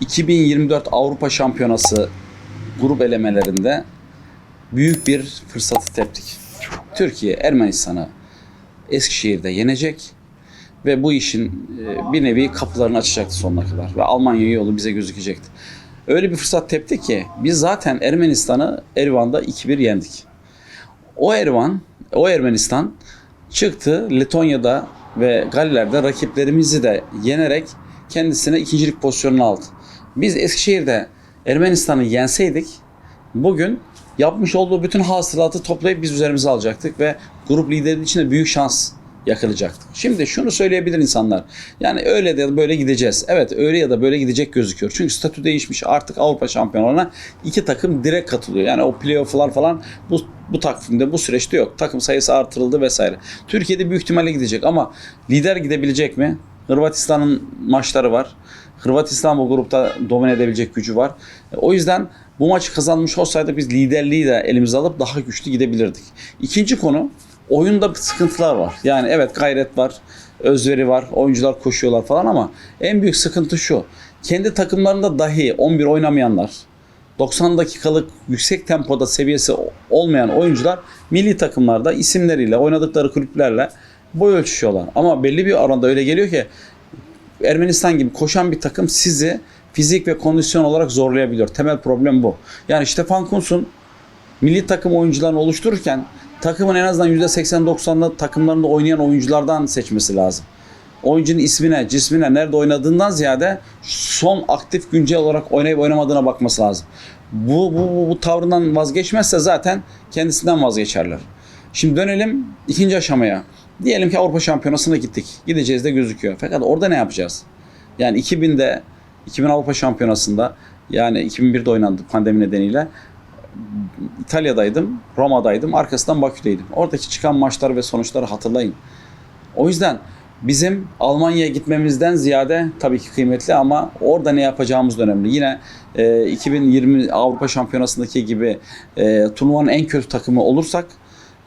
2024 Avrupa Şampiyonası grup elemelerinde büyük bir fırsatı teptik. Türkiye Ermenistan'ı Eskişehir'de yenecek ve bu işin e, bir nevi kapılarını açacaktı sonuna kadar ve Almanya yolu bize gözükecekti. Öyle bir fırsat tepti ki biz zaten Ermenistan'ı Erivan'da 2-1 yendik. O Erivan, o Ermenistan çıktı Letonya'da ve Galler'de rakiplerimizi de yenerek kendisine ikincilik pozisyonunu aldı. Biz Eskişehir'de Ermenistan'ı yenseydik bugün yapmış olduğu bütün hasılatı toplayıp biz üzerimize alacaktık ve grup liderinin içinde büyük şans yakalayacaktık. Şimdi şunu söyleyebilir insanlar. Yani öyle ya da böyle gideceğiz. Evet öyle ya da böyle gidecek gözüküyor. Çünkü statü değişmiş. Artık Avrupa şampiyonlarına iki takım direkt katılıyor. Yani o playoff'lar falan bu bu takvimde bu süreçte yok. Takım sayısı artırıldı vesaire. Türkiye'de büyük ihtimalle gidecek ama lider gidebilecek mi? Hırvatistan'ın maçları var. Hırvatistan bu grupta domine edebilecek gücü var. O yüzden bu maçı kazanmış olsaydı biz liderliği de elimize alıp daha güçlü gidebilirdik. İkinci konu oyunda sıkıntılar var. Yani evet gayret var, özveri var, oyuncular koşuyorlar falan ama en büyük sıkıntı şu. Kendi takımlarında dahi 11 oynamayanlar, 90 dakikalık yüksek tempoda seviyesi olmayan oyuncular milli takımlarda isimleriyle, oynadıkları kulüplerle boy ölçüşüyorlar. Ama belli bir oranda öyle geliyor ki Ermenistan gibi koşan bir takım sizi fizik ve kondisyon olarak zorlayabiliyor. Temel problem bu. Yani Stefan Kuntz'un milli takım oyuncularını oluştururken takımın en azından %80-90'lı takımlarında oynayan oyunculardan seçmesi lazım. Oyuncunun ismine, cismine, nerede oynadığından ziyade son aktif güncel olarak oynayıp oynamadığına bakması lazım. Bu, bu, bu, bu tavrından vazgeçmezse zaten kendisinden vazgeçerler. Şimdi dönelim ikinci aşamaya. Diyelim ki Avrupa Şampiyonası'na gittik. Gideceğiz de gözüküyor. Fakat orada ne yapacağız? Yani 2000'de 2000 Avrupa Şampiyonası'nda yani 2001'de oynandı pandemi nedeniyle. İtalya'daydım, Roma'daydım, arkasından Bakü'deydim. Oradaki çıkan maçları ve sonuçları hatırlayın. O yüzden bizim Almanya'ya gitmemizden ziyade tabii ki kıymetli ama orada ne yapacağımız da önemli. Yine e, 2020 Avrupa Şampiyonası'ndaki gibi e, turnuvanın en kötü takımı olursak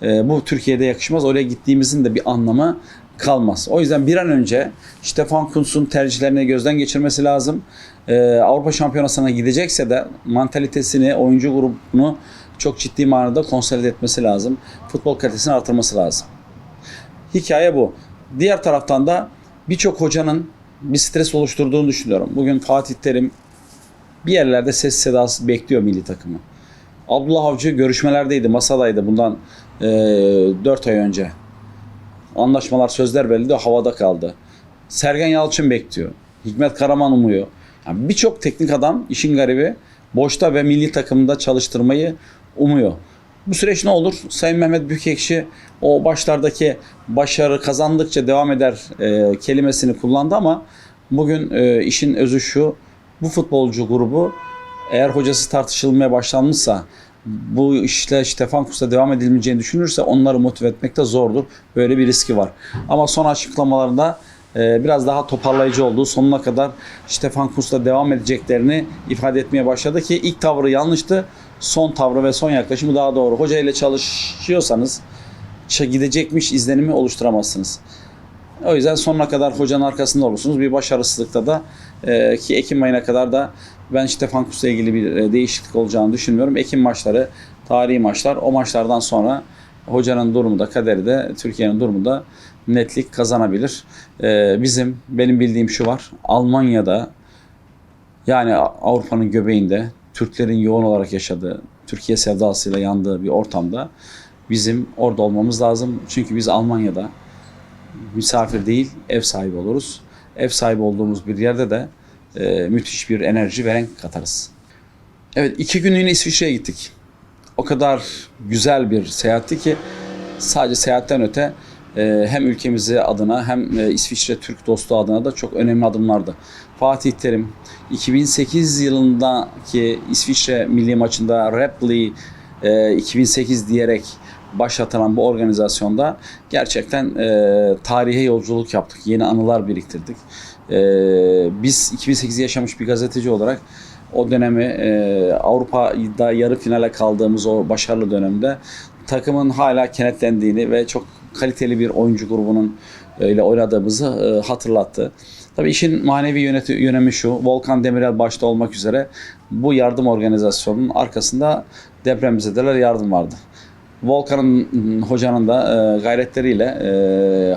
e, bu Türkiye'de yakışmaz. Oraya gittiğimizin de bir anlamı kalmaz. O yüzden bir an önce Stefan Kuntz'un tercihlerini gözden geçirmesi lazım. E, Avrupa Şampiyonası'na gidecekse de mantalitesini, oyuncu grubunu çok ciddi manada konsolide etmesi lazım. Futbol kalitesini artırması lazım. Hikaye bu. Diğer taraftan da birçok hocanın bir stres oluşturduğunu düşünüyorum. Bugün Fatih Terim bir yerlerde ses sedası bekliyor milli takımı. Abdullah Avcı görüşmelerdeydi, masadaydı bundan e, 4 ay önce. Anlaşmalar, sözler belli havada kaldı. Sergen Yalçın bekliyor. Hikmet Karaman umuyor. Yani Birçok teknik adam işin garibi boşta ve milli takımda çalıştırmayı umuyor. Bu süreç ne olur? Sayın Mehmet Büyükekşi o başlardaki başarı kazandıkça devam eder e, kelimesini kullandı ama bugün e, işin özü şu. Bu futbolcu grubu eğer hocası tartışılmaya başlanmışsa bu işle Stefan Kurs'ta devam edilmeyeceğini düşünürse onları motive etmek de zordur. Böyle bir riski var. Ama son açıklamalarında e, biraz daha toparlayıcı olduğu sonuna kadar Stefan Kurs'la devam edeceklerini ifade etmeye başladı ki ilk tavrı yanlıştı. Son tavrı ve son yaklaşımı daha doğru. Hoca ile çalışıyorsanız gidecekmiş izlenimi oluşturamazsınız. O yüzden sonuna kadar hocanın arkasında olursunuz. Bir başarısızlıkta da e, ki Ekim ayına kadar da ben Stefan Kurs'la ilgili bir e, değişiklik olacağını düşünmüyorum. Ekim maçları, tarihi maçlar. O maçlardan sonra hocanın durumu da, kaderi de, Türkiye'nin durumu da netlik kazanabilir. E, bizim, benim bildiğim şu var. Almanya'da yani Avrupa'nın göbeğinde Türklerin yoğun olarak yaşadığı, Türkiye sevdasıyla yandığı bir ortamda bizim orada olmamız lazım. Çünkü biz Almanya'da misafir değil, ev sahibi oluruz. Ev sahibi olduğumuz bir yerde de e, müthiş bir enerji ve renk katarız. Evet, iki günlüğüne İsviçre'ye gittik. O kadar güzel bir seyahatti ki sadece seyahatten öte e, hem ülkemizi adına hem e, İsviçre Türk dostluğu adına da çok önemli adımlardı. Fatih Terim 2008 yılındaki İsviçre milli maçında Rapley e, 2008 diyerek başlatılan bu organizasyonda gerçekten e, tarihe yolculuk yaptık. Yeni anılar biriktirdik. E, biz 2008 yaşamış bir gazeteci olarak o dönemi e, Avrupa'da yarı finale kaldığımız o başarılı dönemde takımın hala kenetlendiğini ve çok kaliteli bir oyuncu grubunun e, ile oynadığımızı e, hatırlattı. Tabii işin manevi yöneti, yönemi şu, Volkan Demirel başta olmak üzere bu yardım organizasyonunun arkasında depremzedeler yardım vardı. Volkan'ın hocanın da e, gayretleriyle e,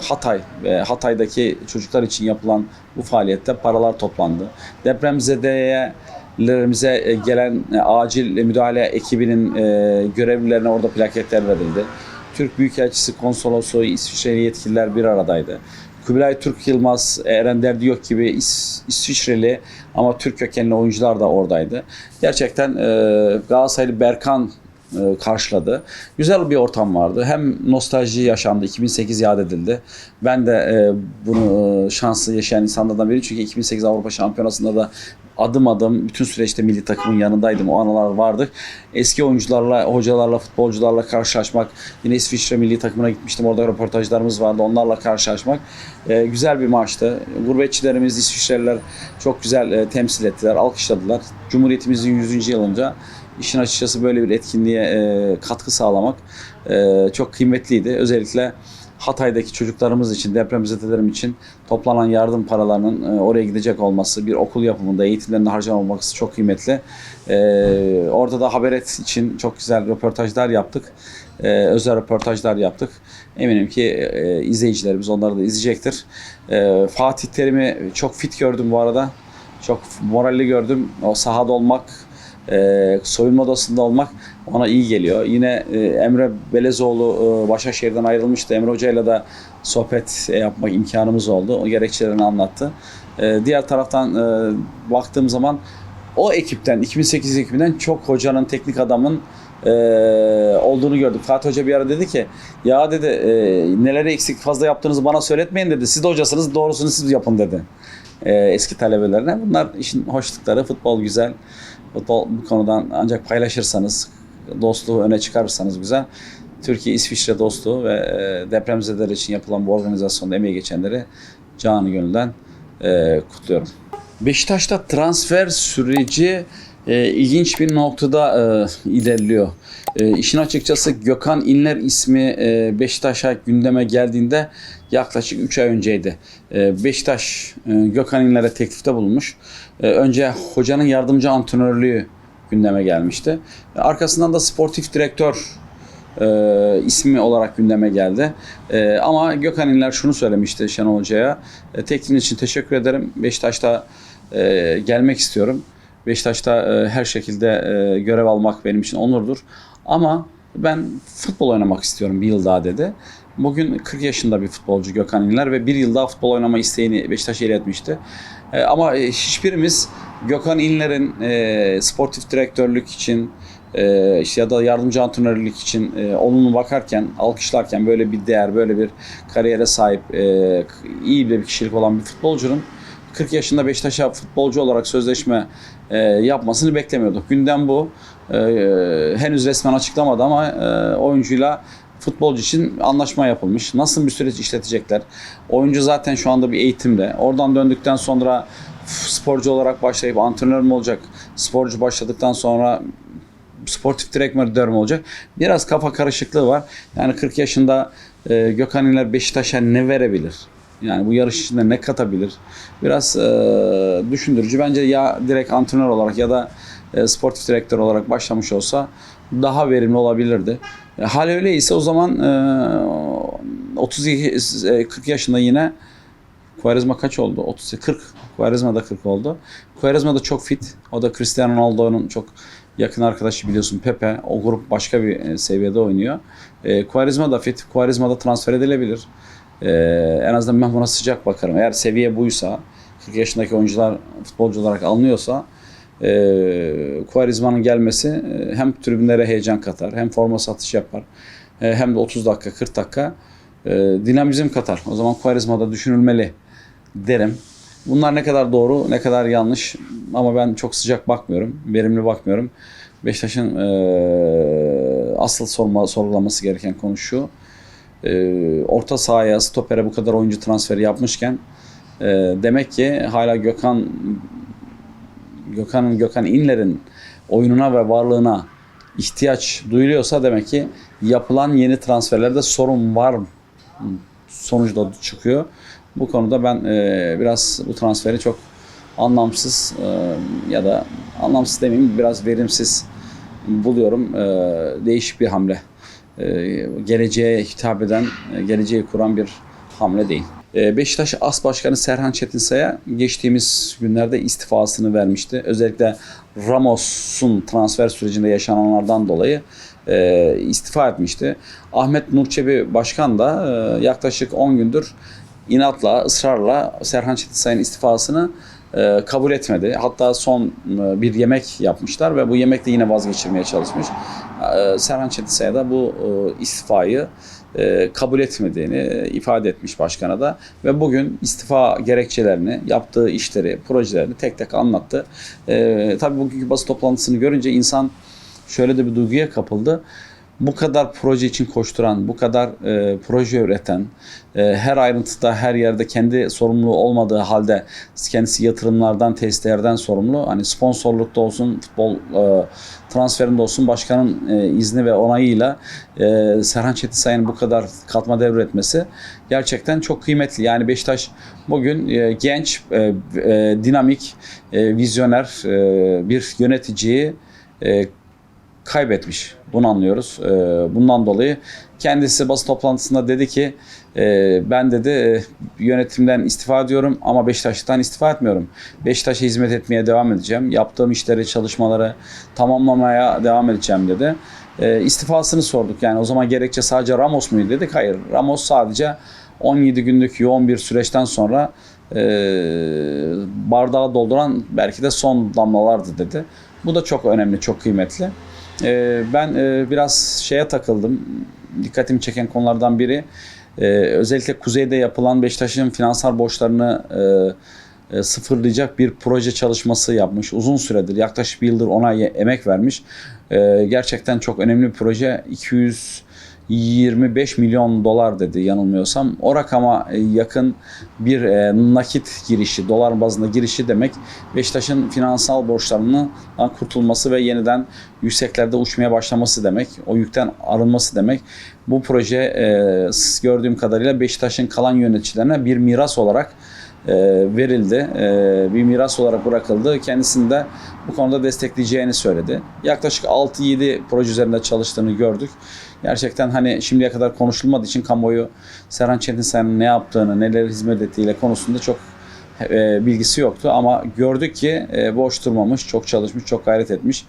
Hatay ve Hatay'daki çocuklar için yapılan bu faaliyette paralar toplandı. Depremzedelerimize e, gelen e, acil müdahale ekibinin e, görevlilerine orada plaketler verildi. Türk Büyükelçisi, Konsolosu, İsviçreli yetkililer bir aradaydı. Kubilay Türk Yılmaz, Eren Derdiyok gibi İs- İsviçreli ama Türk kökenli oyuncular da oradaydı. Gerçekten e, Galatasaraylı Berkan karşıladı. Güzel bir ortam vardı. Hem nostalji yaşandı. 2008 yad edildi. Ben de e, bunu e, şanslı yaşayan insanlardan biriyim. Çünkü 2008 Avrupa Şampiyonası'nda da adım adım bütün süreçte milli takımın yanındaydım. O anılar vardı. Eski oyuncularla, hocalarla, futbolcularla karşılaşmak. Yine İsviçre milli takımına gitmiştim. Orada röportajlarımız vardı. Onlarla karşılaşmak. e, güzel bir maçtı. Gurbetçilerimiz, İsviçreliler çok güzel e, temsil ettiler. Alkışladılar. Cumhuriyetimizin 100. yılınca işin açıkçası böyle bir etkinliğe e, katkı sağlamak e, çok kıymetliydi. Özellikle Hatay'daki çocuklarımız için, depremzedelerim için toplanan yardım paralarının e, oraya gidecek olması, bir okul yapımında eğitimlerinde harcanmaması çok kıymetli. E, orada da Haberet için çok güzel röportajlar yaptık. E, özel röportajlar yaptık. Eminim ki e, izleyicilerimiz onları da izleyecektir. E, Fatih Terim'i çok fit gördüm bu arada. Çok moralli gördüm. O sahada olmak, e, soyunma odasında olmak ona iyi geliyor. Yine e, Emre Belezoğlu e, Başakşehir'den ayrılmıştı. Emre Hoca'yla da sohbet e, yapmak imkanımız oldu. O gerekçelerini anlattı. E, diğer taraftan e, baktığım zaman o ekipten, 2008 ekibinden çok hocanın, teknik adamın e, olduğunu gördük. Fatih Hoca bir ara dedi ki ya dedi e, neleri eksik fazla yaptığınızı bana söyletmeyin dedi. Siz de hocasınız doğrusunu siz yapın dedi. E, eski talebelerine. Bunlar işin hoşlukları. Futbol güzel. Futbol bu konudan ancak paylaşırsanız, dostluğu öne çıkarırsanız güzel. Türkiye-İsviçre dostluğu ve e, depremzedeler için yapılan bu organizasyonda emeği geçenleri canı gönülden e, kutluyorum. Beşiktaş'ta transfer süreci e, ilginç bir noktada e, ilerliyor. E, işin açıkçası Gökhan İnler ismi e, Beşiktaş'a gündeme geldiğinde yaklaşık 3 ay önceydi. E, Beşiktaş e, Gökhan İnler'e teklifte bulunmuş. E, önce hocanın yardımcı antrenörlüğü gündeme gelmişti. E, arkasından da sportif direktör e, ismi olarak gündeme geldi. E, ama Gökhan İnler şunu söylemişti Şenol Hoca'ya. E, teklifin için teşekkür ederim. Beşiktaş'ta e, gelmek istiyorum. Beşiktaş'ta e, her şekilde e, görev almak benim için onurdur. Ama ben futbol oynamak istiyorum bir yıl daha dedi. Bugün 40 yaşında bir futbolcu Gökhan İnler ve bir yıl daha futbol oynama isteğini Beşiktaş'a iletmişti. E, ama e, hiçbirimiz Gökhan İnler'in e, sportif direktörlük için e, işte ya da yardımcı antrenörlük için e, olumlu bakarken, alkışlarken böyle bir değer, böyle bir kariyere sahip, e, iyi bir kişilik olan bir futbolcunun 40 yaşında Beşiktaş'a futbolcu olarak sözleşme e, yapmasını beklemiyorduk. Gündem bu. E, henüz resmen açıklamadı ama e, oyuncuyla futbolcu için anlaşma yapılmış. Nasıl bir süreç işletecekler? Oyuncu zaten şu anda bir eğitimde. Oradan döndükten sonra sporcu olarak başlayıp antrenör mü olacak? Sporcu başladıktan sonra sportif direktör mü olacak? Biraz kafa karışıklığı var. Yani 40 yaşında e, Gökhan İler Beşiktaş'a ne verebilir? Yani bu yarış içinde ne katabilir? Biraz e, düşündürücü. Bence ya direkt antrenör olarak ya da e, sportif direktör olarak başlamış olsa daha verimli olabilirdi. E, hal öyleyse o zaman e, 32 e, 40 yaşında yine Quaresma kaç oldu? 30 40. Quaresma da 40 oldu. Quaresma da çok fit. O da Cristiano Ronaldo'nun çok yakın arkadaşı biliyorsun Pepe. O grup başka bir e, seviyede oynuyor. E, Quaresma da fit. Quaresma da transfer edilebilir. E, en azından ben buna sıcak bakarım. Eğer seviye buysa 40 yaşındaki oyuncular futbolcu olarak alınıyorsa e, Quaresma'nın gelmesi e, hem tribünlere heyecan katar hem forma satış yapar e, hem de 30 dakika 40 dakika e, dinamizm katar. O zaman Quaresma'da düşünülmeli derim. Bunlar ne kadar doğru, ne kadar yanlış ama ben çok sıcak bakmıyorum, verimli bakmıyorum. Beşiktaş'ın e, asıl sorma, sorgulaması gereken konu şu. E, orta sahaya, stopere bu kadar oyuncu transferi yapmışken e, demek ki hala Gökhan Gökhan'ın Gökhan İnler'in oyununa ve varlığına ihtiyaç duyuluyorsa demek ki yapılan yeni transferlerde sorun var sonucu da çıkıyor. Bu konuda ben e, biraz bu transferi çok anlamsız e, ya da anlamsız demeyeyim biraz verimsiz buluyorum. E, değişik bir hamle. E, geleceğe hitap eden, e, geleceği kuran bir hamle değil. E, Beşiktaş As Başkanı Serhan Çetinsay'a geçtiğimiz günlerde istifasını vermişti. Özellikle Ramos'un transfer sürecinde yaşananlardan dolayı istifa etmişti. Ahmet Nurçebi Başkan da yaklaşık 10 gündür inatla, ısrarla Serhan Çetinsay'ın istifasını e, kabul etmedi. Hatta son e, bir yemek yapmışlar ve bu yemekte yine vazgeçirmeye çalışmış. E, Serhan Çetinsay'a da bu istifayı kabul etmediğini ifade etmiş başkana da ve bugün istifa gerekçelerini, yaptığı işleri, projelerini tek tek anlattı. Tabii bugünkü basın toplantısını görünce insan şöyle de bir duyguya kapıldı. Bu kadar proje için koşturan, bu kadar e, proje üreten, e, her ayrıntıda, her yerde kendi sorumluluğu olmadığı halde kendisi yatırımlardan, testlerden sorumlu. Hani sponsorlukta olsun, futbol e, transferinde olsun başkanın e, izni ve onayıyla e, Serhan Çetinsay'ın bu kadar katma devre etmesi gerçekten çok kıymetli. Yani Beşiktaş bugün e, genç, e, e, dinamik, e, vizyoner e, bir yöneticiyi e, kaybetmiş. Bunu anlıyoruz. Ee, Bundan dolayı kendisi basın toplantısında dedi ki e, ben dedi e, yönetimden istifa ediyorum ama Beşiktaş'tan istifa etmiyorum. Beşiktaş'a hizmet etmeye devam edeceğim. Yaptığım işleri, çalışmaları tamamlamaya devam edeceğim dedi. E, istifasını sorduk. Yani o zaman gerekçe sadece Ramos muydu dedik. Hayır. Ramos sadece 17 günlük yoğun bir süreçten sonra e, bardağı dolduran belki de son damlalardı dedi. Bu da çok önemli, çok kıymetli. Ee, ben e, biraz şeye takıldım. Dikkatimi çeken konulardan biri e, özellikle kuzeyde yapılan Beşiktaş'ın finansal borçlarını e, e, sıfırlayacak bir proje çalışması yapmış. Uzun süredir yaklaşık bir yıldır ona emek vermiş. E, gerçekten çok önemli bir proje. 225 milyon dolar dedi yanılmıyorsam. O rakama e, yakın bir e, nakit girişi, dolar bazında girişi demek Beşiktaş'ın finansal borçlarından kurtulması ve yeniden yükseklerde uçmaya başlaması demek. O yükten arınması demek. Bu proje e, gördüğüm kadarıyla Beşiktaş'ın kalan yöneticilerine bir miras olarak verildi. Bir miras olarak bırakıldı. Kendisini de bu konuda destekleyeceğini söyledi. Yaklaşık 6-7 proje üzerinde çalıştığını gördük. Gerçekten hani şimdiye kadar konuşulmadığı için kamuoyu Serhan Çetinsay'ın ne yaptığını, neler hizmet ettiğiyle konusunda çok e, bilgisi yoktu ama gördük ki e, boş durmamış, çok çalışmış, çok gayret etmiş.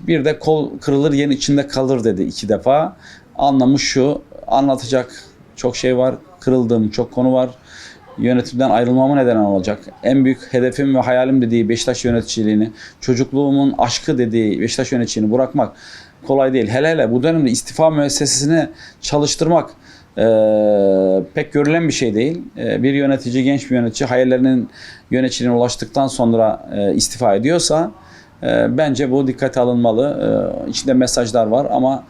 Bir de kol kırılır yen içinde kalır dedi iki defa. Anlamı şu, anlatacak çok şey var, kırıldığım çok konu var. Yönetimden ayrılmama neden olacak. En büyük hedefim ve hayalim dediği Beşiktaş yöneticiliğini, çocukluğumun aşkı dediği Beşiktaş yöneticiliğini bırakmak kolay değil. Hele hele bu dönemde istifa müessesesini çalıştırmak e, pek görülen bir şey değil. E, bir yönetici, genç bir yönetici hayallerinin yöneticiliğine ulaştıktan sonra e, istifa ediyorsa e, bence bu dikkate alınmalı. E, içinde mesajlar var ama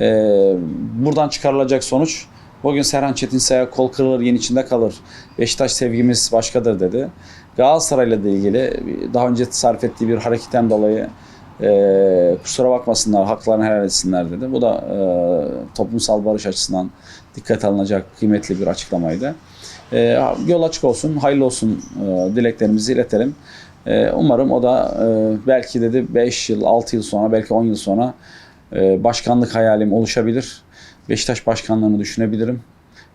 e, buradan çıkarılacak sonuç bugün Serhan Çetinsay'a kol kırılır yen içinde kalır. Beşiktaş sevgimiz başkadır dedi. Galatasaray'la da ilgili daha önce sarf ettiği bir hareketten dolayı e, kusura bakmasınlar, haklarını helal etsinler dedi. Bu da e, toplumsal barış açısından dikkat alınacak kıymetli bir açıklamaydı. E, yol açık olsun, hayırlı olsun e, dileklerimizi iletelim. E, umarım o da e, belki dedi 5 yıl, 6 yıl sonra, belki 10 yıl sonra e, başkanlık hayalim oluşabilir. Beşiktaş başkanlığını düşünebilirim.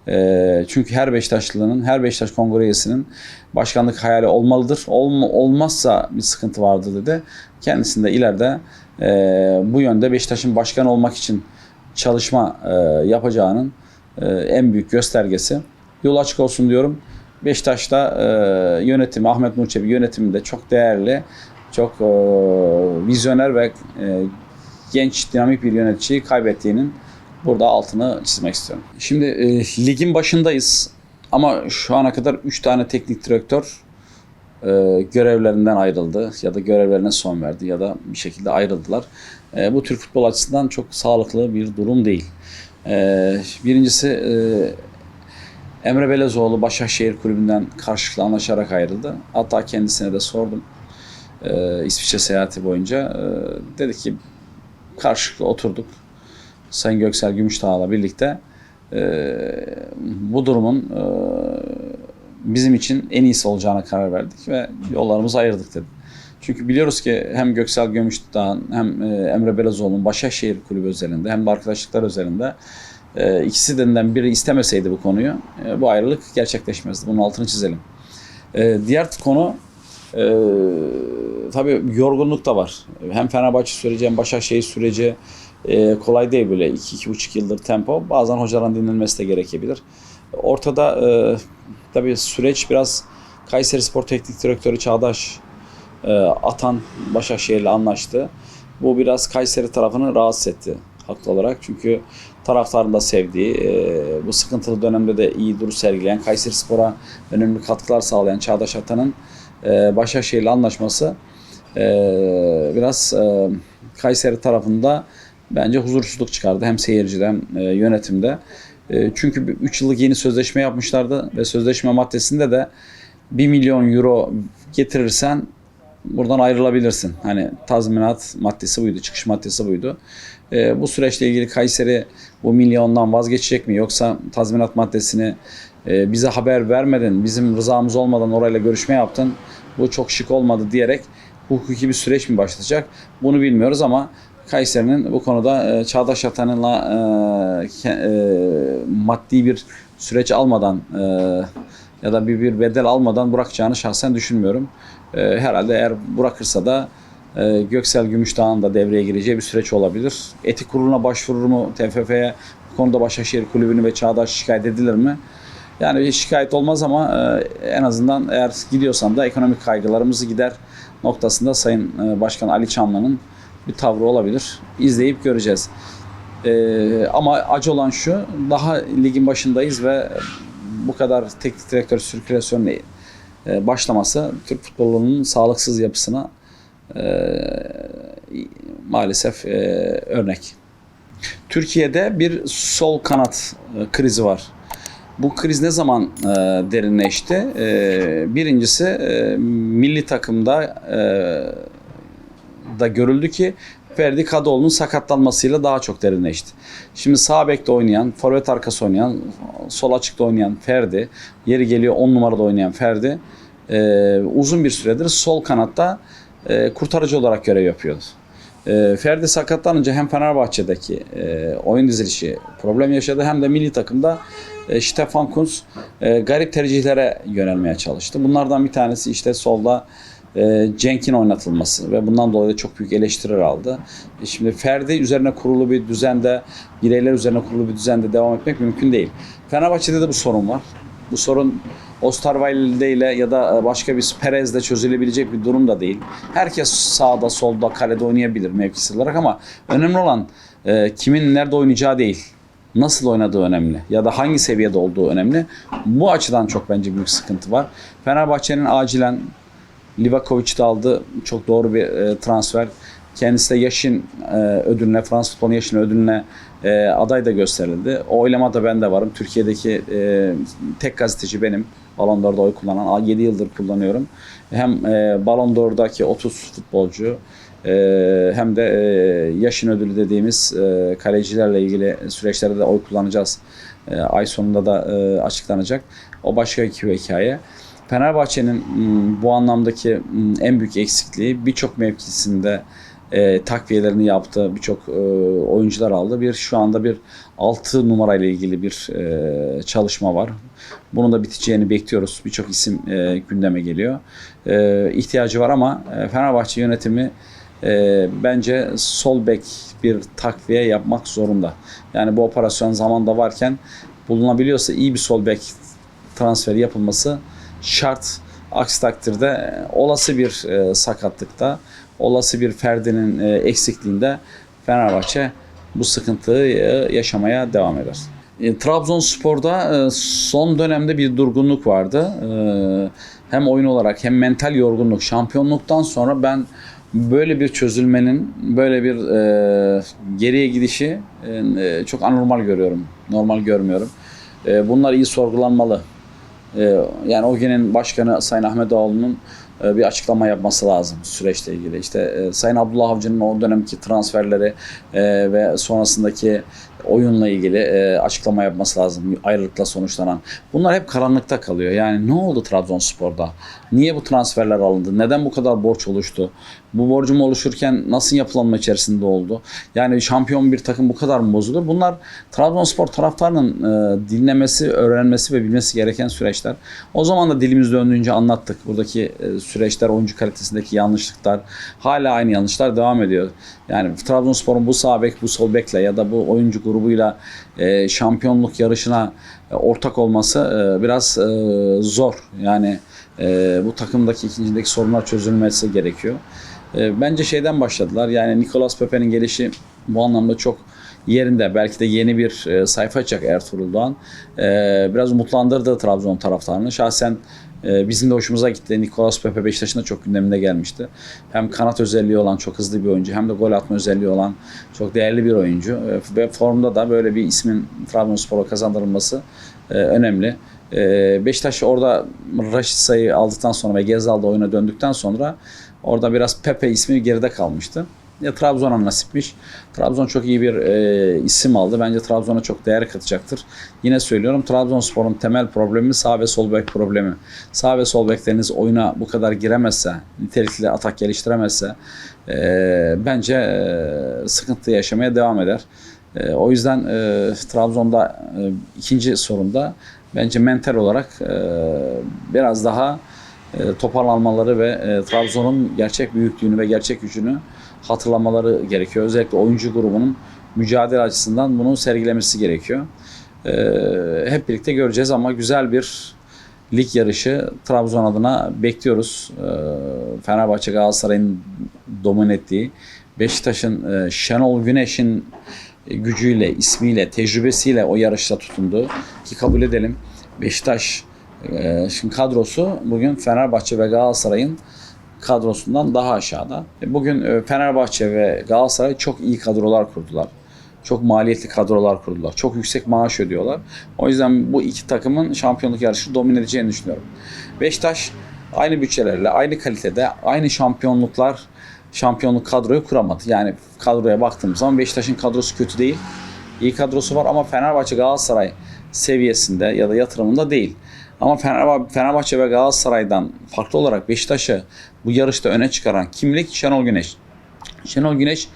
E, çünkü her Beşiktaşlı'nın, her Beşiktaş kongre başkanlık hayali olmalıdır. Olma, olmazsa bir sıkıntı vardı dedi. Kendisinde ileride e, bu yönde Beşiktaş'ın başkan olmak için çalışma e, yapacağının e, en büyük göstergesi. Yol açık olsun diyorum. Beşiktaş'ta e, yönetimi, Ahmet Nur Çebi yönetiminde çok değerli, çok e, vizyoner ve genç, dinamik bir yöneticiyi kaybettiğinin burada altını çizmek istiyorum. Şimdi e, ligin başındayız ama şu ana kadar 3 tane teknik direktör e, görevlerinden ayrıldı ya da görevlerine son verdi ya da bir şekilde ayrıldılar. E, bu Türk futbol açısından çok sağlıklı bir durum değil. E, birincisi e, Emre Belezoğlu Başakşehir Kulübü'nden karşılıklı anlaşarak ayrıldı. Hatta kendisine de sordum e, İsviçre seyahati boyunca. E, dedi ki karşılıklı oturduk. Sayın Göksel Gümüşdağ'la birlikte e, bu durumun e, bizim için en iyisi olacağına karar verdik ve yollarımızı ayırdık dedi. Çünkü biliyoruz ki hem Göksel Gümüşdağ'ın hem e, Emre Belezoğlu'nun Başakşehir Kulübü özelinde hem de arkadaşlıklar özelinde e, biri istemeseydi bu konuyu bu ayrılık gerçekleşmezdi. Bunun altını çizelim. E, diğer konu tabii yorgunluk da var. Hem Fenerbahçe süreci hem Başakşehir süreci e, kolay değil böyle 2-2,5 yıldır tempo. Bazen hocaların dinlenmesi de gerekebilir. Ortada e, tabii süreç biraz Kayseri Spor Teknik Direktörü Çağdaş e, Atan Başakşehir'le anlaştı. Bu biraz Kayseri tarafını rahatsız etti haklı olarak. Çünkü taraftarın da sevdiği, e, bu sıkıntılı dönemde de iyi duruş sergileyen, Kayseri Spor'a önemli katkılar sağlayan Çağdaş Atan'ın e, Başakşehir'le anlaşması e, biraz e, Kayseri tarafında bence huzursuzluk çıkardı. Hem seyircide hem e, yönetimde. E, çünkü 3 yıllık yeni sözleşme yapmışlardı ve sözleşme maddesinde de 1 milyon euro getirirsen buradan ayrılabilirsin. Hani tazminat maddesi buydu, çıkış maddesi buydu. E, bu süreçle ilgili Kayseri bu milyondan vazgeçecek mi yoksa tazminat maddesini e, bize haber vermeden, bizim rızamız olmadan orayla görüşme yaptın. Bu çok şık olmadı diyerek hukuki bir süreç mi başlatacak? Bunu bilmiyoruz ama Kayseri'nin bu konuda e, Çağdaş Atan'la e, e, maddi bir süreç almadan e, ya da bir, bir bedel almadan bırakacağını şahsen düşünmüyorum. E, herhalde eğer bırakırsa da e, Göksel Gümüşdağ'ın da devreye gireceği bir süreç olabilir. Etik kuruluna başvurur mu TFF'ye bu konuda Başakşehir Kulübü'nü ve Çağdaş şikayet edilir mi? Yani bir şikayet olmaz ama e, en azından eğer gidiyorsan da ekonomik kaygılarımızı gider noktasında Sayın e, Başkan Ali Çamlı'nın bir tavrı olabilir. İzleyip göreceğiz. E, ama acı olan şu, daha ligin başındayız ve bu kadar teknik direktör sirkülasyonla e, başlaması Türk futbolunun sağlıksız yapısına e, maalesef e, örnek. Türkiye'de bir sol kanat e, krizi var. Bu kriz ne zaman e, derinleşti? E, birincisi e, milli takımda e, da görüldü ki Ferdi Kadıoğlu'nun sakatlanmasıyla daha çok derinleşti. Şimdi sağ bekte oynayan, forvet arkası oynayan, sol açıkta oynayan Ferdi, yeri geliyor 10 numarada oynayan Ferdi e, uzun bir süredir sol kanatta e, kurtarıcı olarak görev yapıyordu. E, Ferdi sakatlanınca hem Fenerbahçe'deki e, oyun dizilişi problem yaşadı hem de milli takımda e, Stefan Kunz e, garip tercihlere yönelmeye çalıştı. Bunlardan bir tanesi işte solda e, Cenk'in oynatılması ve bundan dolayı da çok büyük eleştiriler aldı. E, şimdi Ferdi üzerine kurulu bir düzende, bireyler üzerine kurulu bir düzende devam etmek mümkün değil. Fenerbahçe'de de bu sorun var. Bu sorun Osterwalde ile ya da başka bir Perez'le çözülebilecek bir durum da değil. Herkes sağda, solda, kalede oynayabilir mevkisi olarak ama önemli olan e, kimin nerede oynayacağı değil. Nasıl oynadığı önemli ya da hangi seviyede olduğu önemli. Bu açıdan çok bence büyük sıkıntı var. Fenerbahçe'nin acilen Livakovic'i de aldı. Çok doğru bir e, transfer. Kendisi de yaşın e, ödülüne, Fransız futbolunun yaşın ödülüne e, aday da gösterildi. O oylamada ben de varım. Türkiye'deki e, tek gazeteci benim. Ballon d'Or'da oy kullanan. 7 yıldır kullanıyorum. Hem e, Ballon d'Or'daki 30 futbolcu e, hem de e, yaşın ödülü dediğimiz e, kalecilerle ilgili süreçlerde de oy kullanacağız. E, ay sonunda da e, açıklanacak. O başka bir hikaye. Fenerbahçe'nin m, bu anlamdaki m, en büyük eksikliği birçok mevkisinde e, takviyelerini yaptı, birçok e, oyuncular aldı. Bir şu anda bir 6 numarayla ilgili bir e, çalışma var. Bunun da biteceğini bekliyoruz. Birçok isim e, gündeme geliyor. E, ihtiyacı var ama e, Fenerbahçe yönetimi e, bence sol bek bir takviye yapmak zorunda. Yani bu operasyon zamanda varken bulunabiliyorsa iyi bir sol bek transferi yapılması şart. Aksi takdirde e, olası bir e, sakatlıkta, olası bir Ferdi'nin e, eksikliğinde Fenerbahçe bu sıkıntıyı e, yaşamaya devam eder. E, Trabzonspor'da e, son dönemde bir durgunluk vardı. E, hem oyun olarak hem mental yorgunluk. Şampiyonluktan sonra ben böyle bir çözülmenin, böyle bir e, geriye gidişi e, çok anormal görüyorum. Normal görmüyorum. E, bunlar iyi sorgulanmalı. E, yani o günün başkanı Sayın Ahmetoğlu'nun e, bir açıklama yapması lazım süreçle ilgili. İşte e, Sayın Abdullah Avcı'nın o dönemki transferleri e, ve sonrasındaki oyunla ilgili açıklama yapması lazım ayrılıkla sonuçlanan. Bunlar hep karanlıkta kalıyor. Yani ne oldu Trabzonspor'da? Niye bu transferler alındı? Neden bu kadar borç oluştu? Bu borcum oluşurken nasıl yapılanma içerisinde oldu? Yani şampiyon bir takım bu kadar mı bozulur? Bunlar Trabzonspor taraftarının e, dinlemesi, öğrenmesi ve bilmesi gereken süreçler. O zaman da dilimiz döndüğünce anlattık. Buradaki e, süreçler, oyuncu kalitesindeki yanlışlıklar, hala aynı yanlışlar devam ediyor. Yani Trabzonspor'un bu sağ bek, bu sol bekle ya da bu oyuncu grubuyla e, şampiyonluk yarışına e, ortak olması e, biraz e, zor. Yani e, bu takımdaki ikincindeki sorunlar çözülmesi gerekiyor. E, bence şeyden başladılar. Yani Nicolas Pepe'nin gelişi bu anlamda çok yerinde. Belki de yeni bir e, sayfa açacak Ertuğrul Doğan. E, biraz umutlandırdı Trabzon taraftarını. Şahsen e, bizim de hoşumuza gitti. Nicolas Pepe Beşiktaş'ın da çok gündeminde gelmişti. Hem kanat özelliği olan çok hızlı bir oyuncu hem de gol atma özelliği olan çok değerli bir oyuncu. E, ve formda da böyle bir ismin Trabzonspor'a kazandırılması e, önemli. E, Beşiktaş orada Raşit sayı aldıktan sonra ve Gezal'da oyuna döndükten sonra orada biraz Pepe ismi geride kalmıştı. Ya Trabzon'a nasipmiş. Trabzon çok iyi bir e, isim aldı. Bence Trabzon'a çok değer katacaktır. Yine söylüyorum Trabzonspor'un temel problemi sağ ve sol bek problemi. Sağ ve sol bekleriniz oyuna bu kadar giremezse, nitelikli atak geliştiremezse e, bence e, sıkıntı yaşamaya devam eder. E, o yüzden e, Trabzon'da e, ikinci sorunda bence mental olarak e, biraz daha toparlanmaları ve e, Trabzon'un gerçek büyüklüğünü ve gerçek gücünü hatırlamaları gerekiyor. Özellikle oyuncu grubunun mücadele açısından bunu sergilemesi gerekiyor. E, hep birlikte göreceğiz ama güzel bir lig yarışı Trabzon adına bekliyoruz. E, Fenerbahçe Galatasaray'ın domine ettiği, Beşiktaş'ın e, Şenol Güneş'in gücüyle, ismiyle, tecrübesiyle o yarışta tutundu. Ki kabul edelim Beşiktaş e, şimdi kadrosu bugün Fenerbahçe ve Galatasaray'ın kadrosundan daha aşağıda. E, Bugün e, Fenerbahçe ve Galatasaray çok iyi kadrolar kurdular. Çok maliyetli kadrolar kurdular. Çok yüksek maaş ödüyorlar. O yüzden bu iki takımın şampiyonluk yarışını domine edeceğini düşünüyorum. Beşiktaş aynı bütçelerle, aynı kalitede, aynı şampiyonluklar, şampiyonluk kadroyu kuramadı. Yani kadroya baktığımız zaman Beşiktaş'ın kadrosu kötü değil. İyi kadrosu var ama Fenerbahçe Galatasaray seviyesinde ya da yatırımında değil. Ama Fenerbahçe, ve Galatasaray'dan farklı olarak Beşiktaş'ı bu yarışta öne çıkaran kimlik Şenol Güneş. Şenol Güneş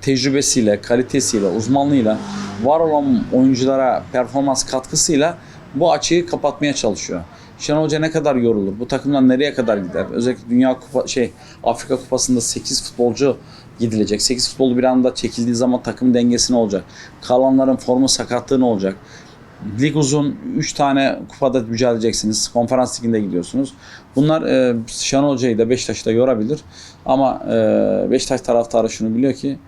tecrübesiyle, kalitesiyle, uzmanlığıyla, var olan oyunculara performans katkısıyla bu açığı kapatmaya çalışıyor. Şenol Hoca ne kadar yorulur? Bu takımdan nereye kadar gider? Özellikle Dünya Kupa şey Afrika Kupası'nda 8 futbolcu gidilecek. 8 futbolcu bir anda çekildiği zaman takım dengesi ne olacak? Kalanların formu sakatlığı ne olacak? Lig uzun 3 tane kupada mücadele edeceksiniz. Konferans liginde gidiyorsunuz. Bunlar e, Şenol Hoca'yı da Beşiktaş'ı da yorabilir. Ama e, Beşiktaş taraftarı şunu biliyor ki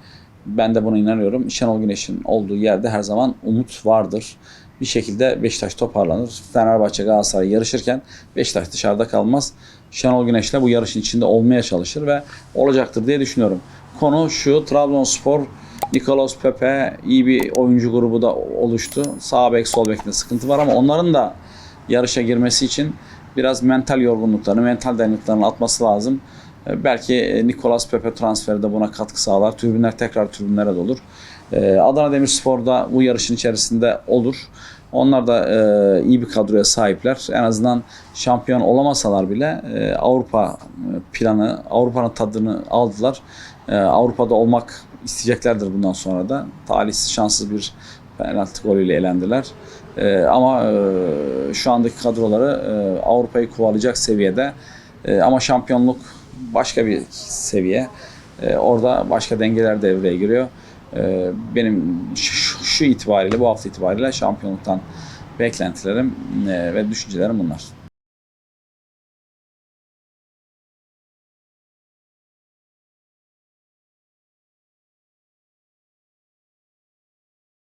ben de buna inanıyorum. Şenol Güneş'in olduğu yerde her zaman umut vardır. Bir şekilde Beşiktaş toparlanır. Fenerbahçe Galatasaray yarışırken Beşiktaş dışarıda kalmaz. Şenol Güneş'le bu yarışın içinde olmaya çalışır ve olacaktır diye düşünüyorum. Konu şu Trabzonspor Nicolas Pepe iyi bir oyuncu grubu da oluştu. Sağ bek sol bekte sıkıntı var ama onların da yarışa girmesi için biraz mental yorgunluklarını, mental dayanıklarını atması lazım. E, Belki e, Nicolas Pepe transferi de buna katkı sağlar. Tribünler tekrar tribünlere dolur. E, Adana Demirspor da bu yarışın içerisinde olur. Onlar da e, iyi bir kadroya sahipler. En azından şampiyon olamasalar bile e, Avrupa planı, Avrupa'nın tadını aldılar. E, Avrupa'da olmak isteyeceklerdir bundan sonra da. Talihsiz, şanssız bir penaltı golüyle elendiler. E, ama e, şu andaki kadroları e, Avrupa'yı kovalayacak seviyede. E, ama şampiyonluk başka bir seviye. E, orada başka dengeler devreye giriyor. E, benim şu, şu itibariyle, bu hafta itibariyle şampiyonluktan beklentilerim e, ve düşüncelerim bunlar.